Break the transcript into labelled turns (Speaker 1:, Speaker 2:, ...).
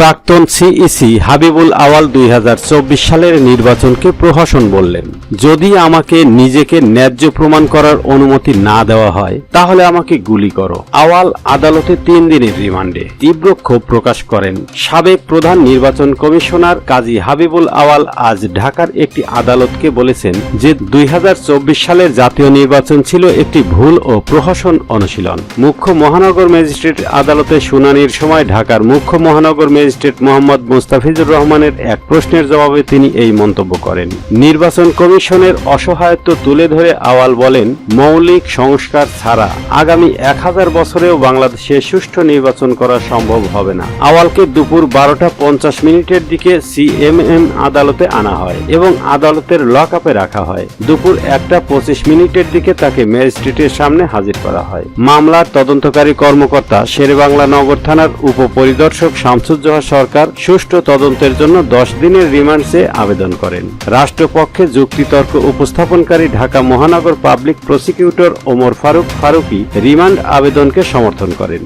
Speaker 1: প্রাক্তন সিইসি হাবিবুল আওয়াল দুই হাজার চব্বিশ সালের নির্বাচনকে প্রহসন বললেন, যদি আমাকে নিজেকে ন্যায্য প্রমাণ করার অনুমতি না দেওয়া হয়, তাহলে আমাকে গুলি করো। আওয়াল আদালতে তিন দিনের রিমান্ডে তীব্র ক্ষোভ প্রকাশ করেন সাবেক প্রধান নির্বাচন কমিশনার কাজী হাবিবুল আওয়াল আজ ঢাকার একটি আদালতকে বলেছেন যে দুই হাজার চব্বিশ সালের জাতীয় নির্বাচন ছিল একটি ভুল ও প্রহসন অনুশীলন। মুখ্য মহানগর ম্যাজিস্ট্রেট আদালতে শুনানির সময় ঢাকার মুখ্য মহানগর ম্যাজিস্ট্রেট মোহাম্মদ মুস্তাফিজুর রহমানের এক প্রশ্নের জবাবে তিনি এই মন্তব্য করেন। নির্বাচন কমিশনের অসহায়ত্ব তুলে ধরে আওয়াল বলেন, মৌলিক সংস্কার ছাড়া আগামী এক হাজার বছরেও বাংলাদেশে সুষ্ঠু নির্বাচন করা সম্ভব হবে না। আওয়ালকে দুপুর বারোটা পঞ্চাশ মিনিটের দিকে সিএমএম আদালতে আনা হয় এবং আদালতের লক আপে রাখা হয়। দুপুর একটা পঁচিশ মিনিটের দিকে তাকে ম্যাজিস্ট্রেটের সামনে হাজির করা হয়। মামলার তদন্তকারী কর্মকর্তা শেরেবাংলা নগর থানার উপপরিদর্শক শামসুজ্জোহা সরকার সুষ্ঠু তদন্তের জন্য দশ দিনের রিমান্ড চেয়ে আবেদন করেন। রাষ্ট্রপক্ষে যুক্তিতর্ক উপস্থাপনকারী ঢাকা মহানগর public prosecutor Omar Faruk Faruki remand আবেদনকে সমর্থন করেন।